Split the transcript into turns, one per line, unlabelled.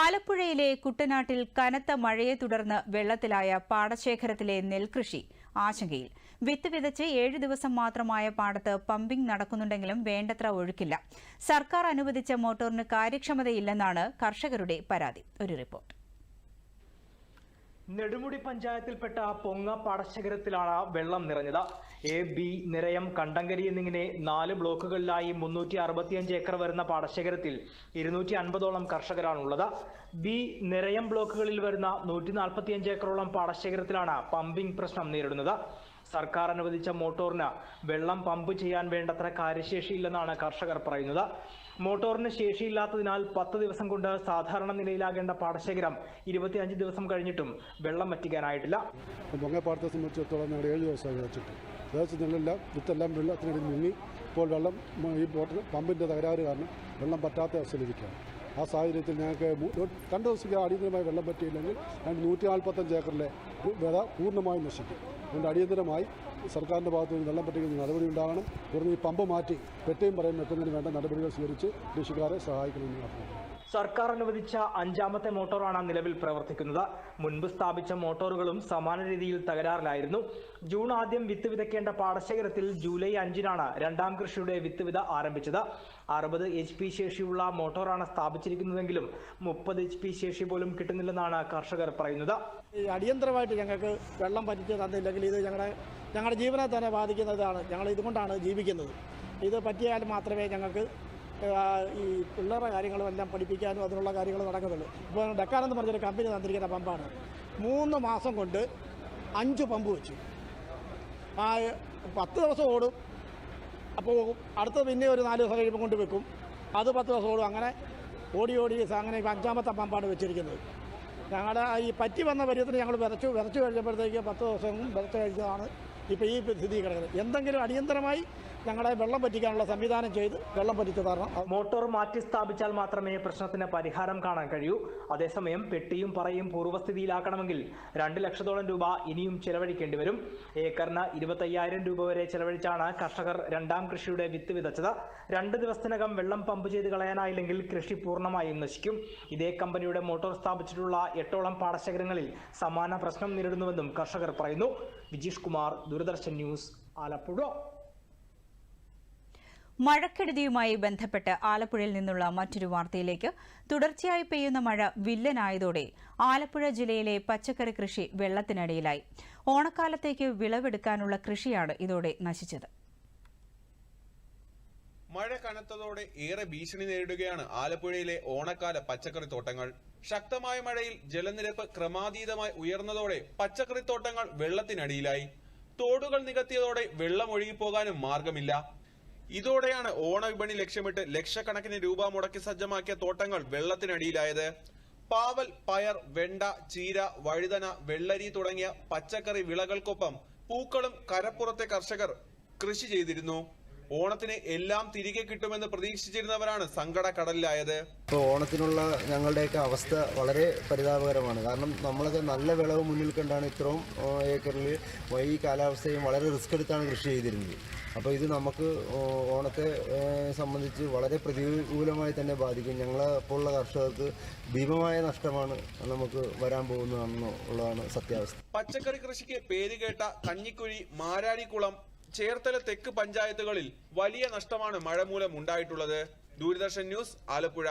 ആലപ്പുഴയിലെ കുട്ടനാട്ടിൽ കനത്ത മഴയെ തുടർന്ന് വെള്ളത്തിലായ പാടശേഖരത്തിലെ നെൽകൃഷി ആശങ്കയിൽ. വിത്ത് വിതച്ച് ഏഴ് ദിവസം മാത്രമായ പാടത്ത് പമ്പിംഗ് നടക്കുന്നുണ്ടെങ്കിലും വേണ്ടത്ര ഒഴുക്കില്ല. സർക്കാർ അനുവദിച്ച മോട്ടോറിന് കാര്യക്ഷമതയില്ലെന്നാണ് കർഷകരുടെ പരാതി. ഒരു റിപ്പോർട്ട്.
നെടുമുടി പഞ്ചായത്തിൽപ്പെട്ട പൊങ്ങ പാടശേഖരത്തിലാണ് വെള്ളം നിറഞ്ഞത്. എ ബി നിരയം കണ്ടങ്കരി എന്നിങ്ങനെ നാല് ബ്ലോക്കുകളിലായി മുന്നൂറ്റി അറുപത്തിയഞ്ച് ഏക്കർ വരുന്ന പാടശേഖരത്തിൽ ഇരുന്നൂറ്റി അൻപതോളം കർഷകരാണുള്ളത്. ബി നിരയം ബ്ലോക്കുകളിൽ വരുന്ന നൂറ്റി നാൽപ്പത്തിയഞ്ച് ഏക്കറോളം പാടശേഖരത്തിലാണ് പമ്പിംഗ് പ്രശ്നം നേരിടുന്നത്. സർക്കാർ അനുവദിച്ച മോട്ടോറിന് വെള്ളം പമ്പ് ചെയ്യാൻ വേണ്ടത്ര കാര്യശേഷിയില്ലെന്നാണ് കർഷകർ പറയുന്നത്. മോട്ടോറിന് ശേഷിയില്ലാത്തതിനാൽ പത്ത് ദിവസം കൊണ്ട് സാധാരണ നിലയിലാകേണ്ട പാടശേഖരം ഇരുപത്തിയഞ്ച് ദിവസം കഴിഞ്ഞിട്ടും വെള്ളം വറ്റിക്കാനായിട്ടില്ല.
പൊങ്ങപ്പാടത്തെ സംബന്ധിച്ചിടത്തോളം ഞങ്ങൾ ഏഴ് ദിവസമായി വിതച്ചിട്ട് വിതച്ച് നെല്ലെല്ലാം വിത്തെല്ലാം വെള്ളത്തിനടിയിൽ മുങ്ങി ഇപ്പോൾ വെള്ളം ഈ ബോട്ടിൽ പമ്പിന്റെ തകരാറ് കാരണം വെള്ളം പറ്റാത്ത അവസ്ഥയിലിരിക്കുകയാണ് ആ സാഹചര്യത്തിൽ ഞങ്ങൾക്ക് രണ്ട് ദിവസത്തേക്ക് അടിയന്തരമായി വെള്ളം പറ്റിയില്ലെങ്കിൽ രണ്ട് നൂറ്റി നാൽപ്പത്തഞ്ച് ഏക്കറിലെ വിത പൂർണമായും നശിക്കും. അതുകൊണ്ട് അടിയന്തരമായി സർക്കാരിന്റെ ഭാഗത്തു നിന്ന് വെള്ളം പറ്റിക്കുന്ന നടപടി ഉണ്ടാകണം തുടർന്ന് ഈ പമ്പ് മാറ്റി പെട്ടയും പറയും വെക്കുന്നതിന് വേണ്ട നടപടികൾ സ്വീകരിച്ച് കൃഷിക്കാരെ സഹായിക്കണമെന്ന് പറഞ്ഞു
സർക്കാർ അനുവദിച്ച അഞ്ചാമത്തെ മോട്ടോറാണ് നിലവിൽ പ്രവർത്തിക്കുന്നത്. മുൻപ് സ്ഥാപിച്ച മോട്ടോറുകളും സമാന രീതിയിൽ തകരാറിലായിരുന്നു. ജൂൺ ആദ്യം വിത്ത് വിതയ്ക്കേണ്ട പാടശേഖരത്തിൽ ജൂലൈ അഞ്ചിനാണ് രണ്ടാം കൃഷിയുടെ വിത്ത് വിത ആരംഭിച്ചത്. അറുപത് എച്ച് പി ശേഷിയുള്ള മോട്ടോറാണ് സ്ഥാപിച്ചിരിക്കുന്നതെങ്കിലും മുപ്പത് എച്ച് പി ശേഷി പോലും കിട്ടുന്നില്ലെന്നാണ് കർഷകർ പറയുന്നത്.
അടിയന്തരമായിട്ട് ഞങ്ങൾക്ക് വെള്ളം പറ്റിച്ച് തന്നില്ലെങ്കിൽ ഇത് ഞങ്ങളുടെ ഞങ്ങളുടെ ജീവനെ തന്നെ ബാധിക്കുന്നതാണ്. ഞങ്ങൾ ഇതുകൊണ്ടാണ് ജീവിക്കുന്നത്. ഇത് പറ്റിയാൽ മാത്രമേ ഞങ്ങൾക്ക് ഈ പിള്ളേരുടെ കാര്യങ്ങളും എല്ലാം പഠിപ്പിക്കാനും അതിനുള്ള കാര്യങ്ങൾ നടക്കുന്നുള്ളൂ ഇപ്പോൾ ഡെക്കാനെന്ന് പറഞ്ഞൊരു കമ്പനി തന്നിരിക്കുന്ന പമ്പാണ് മൂന്ന് മാസം കൊണ്ട് അഞ്ച് പമ്പ് വെച്ചു. ആ പത്ത് ദിവസം ഓടും. അപ്പോൾ അടുത്ത പിന്നെ ഒരു നാല് ദിവസം കഴിയുമ്പോൾ കൊണ്ട് വെക്കും. അത് പത്ത് ദിവസം ഓടും. അങ്ങനെ ഓടി ഓടി അങ്ങനെ ഇപ്പം അഞ്ചാമത്തെ പമ്പാണ് വെച്ചിരിക്കുന്നത്. ഞങ്ങളുടെ ഈ പറ്റി വന്ന പരിയത്തിന് ഞങ്ങൾ വിതച്ചു വിതച്ചു കഴിഞ്ഞപ്പോഴത്തേക്ക് പത്ത് ദിവസം വിതച്ച് കഴിച്ചതാണ് ഇപ്പോൾ ഈ സ്ഥിതി കിടക്കുന്നത്. എന്തെങ്കിലും അടിയന്തരമായി ഞങ്ങളെ വെള്ളം പറ്റിക്കാനുള്ള സംവിധാനം ചെയ്ത് വെള്ളം പറ്റിച്ച് തരണം.
മോട്ടോർ മാറ്റി സ്ഥാപിച്ചാൽ മാത്രമേ പ്രശ്നത്തിന് പരിഹാരം കാണാൻ കഴിയൂ. അതേസമയം പെട്ടിയും പറയും പൂർവസ്ഥിതിയിലാക്കണമെങ്കിൽ രണ്ട് ലക്ഷത്തോളം രൂപ ഇനിയും ചെലവഴിക്കേണ്ടി വരും. ഏക്കറിന് ഇരുപത്തയ്യായിരം രൂപ വരെ ചെലവഴിച്ചാണ് കർഷകർ രണ്ടാം കൃഷിയുടെ വിത്ത് വിതച്ചത്. രണ്ട് ദിവസത്തിനകം വെള്ളം പമ്പ് ചെയ്ത് കളയാനായില്ലെങ്കിൽ കൃഷി പൂർണമായും നശിക്കും. ഇതേ കമ്പനിയുടെ മോട്ടോർ സ്ഥാപിച്ചിട്ടുള്ള എട്ടോളം പാടശേഖരങ്ങളിൽ സമാന പ്രശ്നം നേരിടുന്നുവെന്നും കർഷകർ പറയുന്നു. വിജീഷ് കുമാർ ദൂരദർശൻ ന്യൂസ് ആലപ്പുഴ.
മഴക്കെടുതിയുമായി ബന്ധപ്പെട്ട് ആലപ്പുഴയിൽ നിന്നുള്ള മറ്റൊരു വാർത്തയിലേക്ക്. തുടർച്ചയായി പെയ്യുന്ന മഴ വില്ലനായതോടെ ആലപ്പുഴ ജില്ലയിലെ പച്ചക്കറി കൃഷി വെള്ളത്തിനടിയിലായി. ഓണക്കാലത്തേക്ക് വിളവെടുക്കാനുള്ള കൃഷിയാണ് ഇതോടെ നശിച്ചത്.
മഴ കനത്തതോടെ ഏറെ ഭീഷണി നേരിടുകയാണ് ആലപ്പുഴയിലെ ഓണക്കാല പച്ചക്കറി തോട്ടങ്ങൾ. ശക്തമായ മഴയിൽ ജലനിരപ്പ് ക്രമാതീതമായി ഉയർന്നതോടെ പച്ചക്കറിത്തോട്ടങ്ങൾ വെള്ളത്തിനടിയിലായി. തോടുകൾ നികത്തിയതോടെ വെള്ളം ഒഴുകിപ്പോകാനും മാർഗമില്ല. ഇതോടെയാണ് ഓണവിപണി ലക്ഷ്യമിട്ട് ലക്ഷക്കണക്കിന് രൂപ മുടക്കി സജ്ജമാക്കിയ തോട്ടങ്ങൾ വെള്ളത്തിനടിയിലായത്. പാവൽ പയർ വെണ്ട ചീര വഴുതന വെള്ളരി തുടങ്ങിയ പച്ചക്കറി വിളകൾക്കൊപ്പം പൂക്കളും കരപ്പുറത്തെ കർഷകർ കൃഷി ചെയ്തിരുന്നു. ഓണത്തിന് എല്ലാം തിരികെ കിട്ടുമെന്ന് പ്രതീക്ഷിച്ചിരുന്നവരാണ് സങ്കട കടലിലായത്.
ഇപ്പോൾ ഓണത്തിനുള്ള ഞങ്ങളുടെയൊക്കെ അവസ്ഥ വളരെ പരിതാപകരമാണ്. കാരണം നമ്മളൊക്കെ നല്ല വിളവ് മുന്നിൽ കണ്ടാണ് ഇത്രയും ഏക്കറിൽ ഈ കാലാവസ്ഥയും വളരെ റിസ്ക് എടുത്താണ് കൃഷി ചെയ്തിരുന്നത്. അപ്പോൾ ഇത് നമുക്ക് ഓണത്തെ സംബന്ധിച്ച് വളരെ പ്രതികൂലമായി തന്നെ ബാധിക്കും. ഞങ്ങളെ പോലുള്ള കർഷകർക്ക് ഭീമമായ നഷ്ടമാണ് നമുക്ക് വരാൻ പോകുന്നതെന്ന് ഉള്ളതാണ് സത്യാവസ്ഥ.
പച്ചക്കറി കൃഷിക്ക് പേരുകേട്ട കഞ്ഞിക്കുഴി മാരാരിക്കുളം ചേർത്തല തെക്ക് പഞ്ചായത്തുകളിൽ വലിയ നഷ്ടമാണ് മഴ മൂലം ഉണ്ടായിട്ടുള്ളത്. ദൂരദർശൻ ന്യൂസ് ആലപ്പുഴ.